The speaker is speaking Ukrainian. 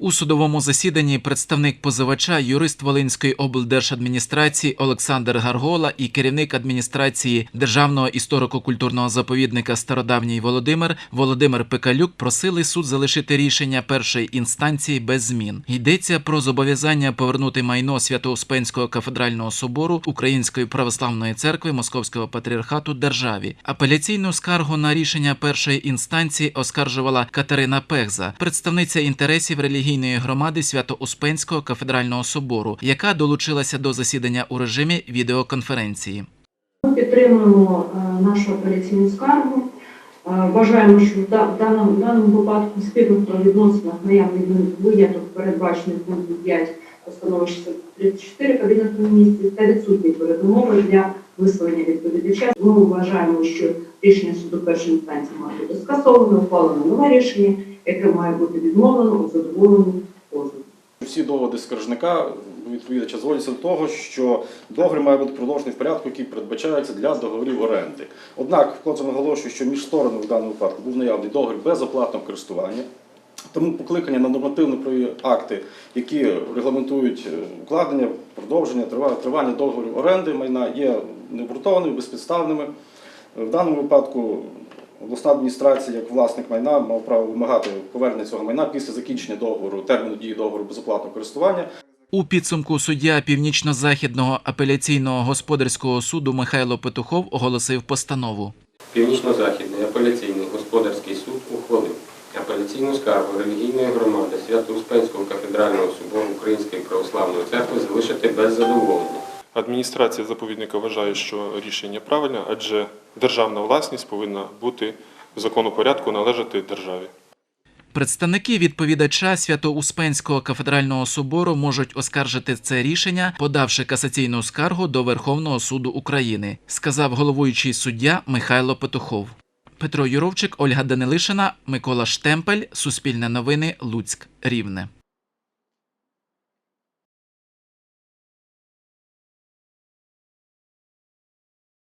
У судовому засіданні представник позивача, юрист Волинської облдержадміністрації Олександр Гаргола і керівник адміністрації Державного історико-культурного заповідника Стародавній Володимир Володимир Пекалюк просили суд залишити рішення першої інстанції без змін. Йдеться про зобов'язання повернути майно Свято-Успенського кафедрального собору Української православної церкви Московського патріархату державі. Апеляційну скаргу на рішення першої інстанції оскаржувала Катерина Пехза, представниця інтересів релігійної громади Свято-Успенського кафедрального собору, яка долучилася до засідання у режимі відеоконференції. Ми підтримуємо е, нашу апеляційну скаргу. Е, Вважаємо, що в да- даному, в даному випадку спірних правовідносинах наявний виняток передбачений пунктом 5 постанови 634 Кабінету міністрів та відсутні передумови для висловлення відповідача. Ми вважаємо, що рішення суду першої інстанції має бути скасовано, ухвалено нове рішення, яке має бути відмовлено у задоволенні позову. Всі доводи скаржника відповідача зводяться до того, що договір має бути продовжений в порядку, який передбачається для договорів оренди. Однак вкотре наголошую, що між сторонами в даному випадку був наявний договір безоплатного користування. Тому покликання на нормативно-правові акти, які регламентують е, укладення, продовження, тривання договорів оренди майна, є необґрунтованими, безпідставними. В даному випадку обласна адміністрація, як власник майна, мав право вимагати повернення цього майна після закінчення договору, терміну дії договору безоплатного користування. У підсумку суддя Північно-Західного апеляційного господарського суду Михайло Петухов оголосив постанову. Північно-Західний апеляційний господарський суд ухвалив апеляційну скаргу релігійної громади Свято-Успенського кафедрального собору Української православної церкви залишити без задоволення. Адміністрація заповідника вважає, що рішення правильне, адже державна власність повинна бути в закону порядку належати державі. Представники відповідача Свято-Успенського кафедрального собору можуть оскаржити це рішення, подавши касаційну скаргу до Верховного суду України, сказав головуючий суддя Михайло Петухов. Петро Юровчик, Ольга Данилишина, Микола Штемпель, Суспільне новини, Луцьк, Рівне.